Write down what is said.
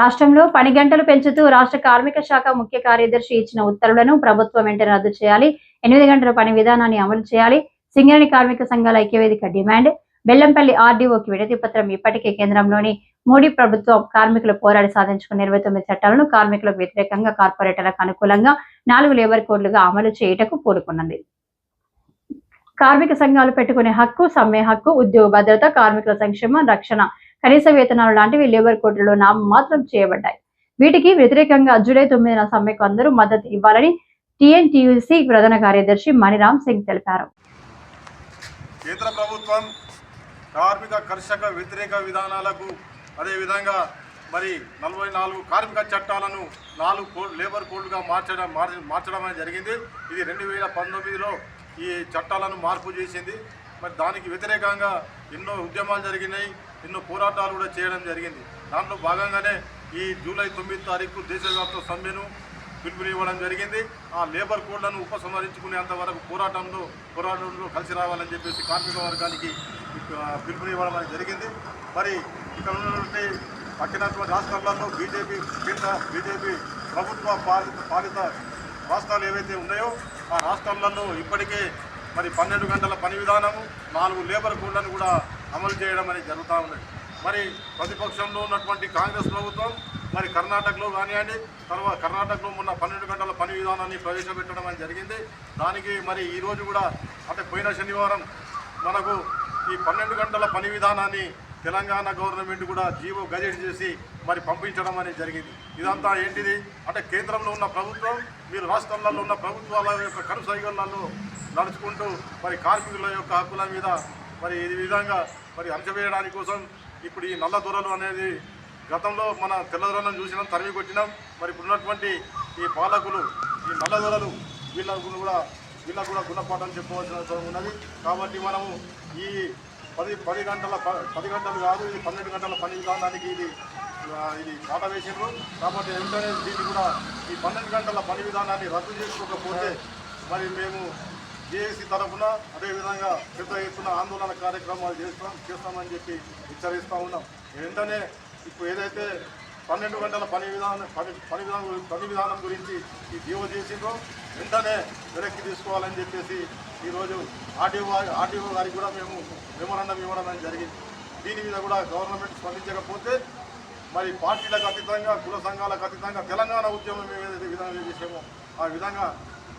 రాష్ట్రంలో పని గంటలు పెంచుతూ రాష్ట్ర కార్మిక శాఖ ముఖ్య కార్యదర్శి ఇచ్చిన ఉత్తర్వులను ప్రభుత్వం వెంటనే రద్దు చేయాలి. ఎనిమిది గంటల పని విధానాన్ని అమలు చేయాలి. సింగరేణి కార్మిక సంఘాల ఐక్యవేదిక డిమాండ్. బెల్లంపల్లి ఆర్డీఓకి విడతి పత్రం ఇప్పటికే కేంద్రంలోని మోడీ ప్రభుత్వం కార్మికులు పోరాడి సాధించుకున్న ఇరవై తొమ్మిది చట్టాలను కార్మికులకు వ్యతిరేకంగా కార్పొరేటర్లకు అనుకూలంగా నాలుగు లేబర్ కోడ్లుగా అమలు చేయుటకు పూనుకున్నది. కార్మిక సంఘాలు పెట్టుకునే హక్కు సమ్మె హక్కు ఉద్యోగ భద్రత కార్మికుల సంక్షేమ రక్షణ కనీస వేతనాలు లాంటివి లేబర్ కోడ్లలో నామమాత్రం చేయబడ్డాయి. వీటికి వ్యతిరేకంగా జూలై తొమ్మిదిన సమ్మెకు అందరూ మద్దతు ఇవ్వాలని టీఎన్టీయూసీ ప్రధాన కార్యదర్శి మణిరామ్ సింగ్ తెలిపారు. కేంద్ర ప్రభుత్వం కార్మిక కర్షక వ్యతిరేక విధానాలకు అదేవిధంగా మరి నలభై నాలుగు కార్మిక చట్టాలను నాలుగు కోడ్ లేబర్ కోడ్లుగా మార్చడం మార్చడం అనేది జరిగింది. ఇది రెండు వేల పంతొమ్మిదిలో ఈ చట్టాలను మార్పు చేసింది. మరి దానికి వ్యతిరేకంగా ఎన్నో ఉద్యమాలు జరిగినాయి ఎన్నో పోరాటాలు కూడా చేయడం జరిగింది. దాంట్లో భాగంగానే ఈ జూలై తొమ్మిది తారీఖు దేశవ్యాప్త సమ్మెను పిలుపునివ్వడం జరిగింది. ఆ లేబర్ కోడ్లను ఉపసంహరించుకునేంత వరకు పోరాటంలో పోరాటంలో కలిసి రావాలని చెప్పేసి కార్మిక వర్గానికి పిలుపుని పిలుపునివ్వడం అనేది జరిగింది. మరి ఇక్కడ ఉన్నటువంటి పట్టినటువంటి రాష్ట్రాలలో బీజేపీ కేంద్ర బీజేపీ ప్రభుత్వ పాలిత పాలిత రాష్ట్రాలు ఏవైతే ఉన్నాయో ఆ రాష్ట్రాలలో ఇప్పటికే మరి పన్నెండు గంటల పని విధానము నాలుగు లేబర్ కోడ్లను కూడా అమలు చేయడం అనేది జరుగుతూ ఉన్నది. మరి ప్రతిపక్షంలో ఉన్నటువంటి కాంగ్రెస్ ప్రభుత్వం మరి కర్ణాటకలో కానివ్వండి తర్వాత కర్ణాటకలో మొన్న పన్నెండు గంటల పని విధానాన్ని ప్రవేశపెట్టడం అని జరిగింది. దానికి మరి ఈరోజు కూడా అంటే పోయిన శనివారం మనకు ఈ పన్నెండు గంటల పని విధానాన్ని తెలంగాణ గవర్నమెంట్ కూడా జీవో గజెట్ చేసి మరి పంపించడం అనేది జరిగింది. ఇదంతా ఏంటిది? అంటే కేంద్రంలో ఉన్న ప్రభుత్వం మీరు రాష్ట్రాలలో ఉన్న ప్రభుత్వాల యొక్క కనుసైగలలో నడుచుకుంటూ మరి కార్మికుల యొక్క హక్కుల మీద మరి ఈ విధంగా మరి అణచివేయడానికి కోసం ఇప్పుడు ఈ నల్ల దొరలు అనేది గతంలో మన తెల్లదొరలను చూసినాం తరిమి కొట్టినాం. మరి ఇప్పుడున్నటువంటి ఈ పాలకులు ఈ నల్ల దొరలు వీళ్ళకు కూడా వీళ్ళకు కూడా గుణపాఠం చెప్పవలసిన అవసరం ఉన్నది. కాబట్టి మనము ఈ పది పది గంటల ప- పది గంటలు కాదు ఇది పన్నెండు గంటల పని విధానానికి ఇది ఇది పాట వేసిండ్రు కాబట్టి వెంటనే దీన్ని కూడా ఈ పన్నెండు గంటల పని విధానాన్ని రద్దు చేసుకోకపోతే మరి మేము జేఏసీ తరఫున అదేవిధంగా పెద్ద ఎత్తున ఆందోళన కార్యక్రమాలు చేస్తాం చేస్తామని చెప్పి హెచ్చరిస్తూ ఉన్నాం. వెంటనే ఇప్పుడు ఏదైతే పన్నెండు గంటల పని విధానం పని పని విధానం పని విధానం గురించి ఈ జీవో చేసిండ్రో వెంటనే వెనక్కి తీసుకోవాలని చెప్పేసి ఈరోజు ఆర్టీఓ ఆర్టీఓ గారికి కూడా మేము మెమోరాండం ఇవ్వడం అనేది జరిగింది. దీని మీద కూడా గవర్నమెంట్ స్పందించకపోతే మరి పార్టీలకు అతీతంగా కుల సంఘాలకు అతీతంగా తెలంగాణ ఉద్యమం ఏదైతే విధంగా చేసామో ఆ విధంగా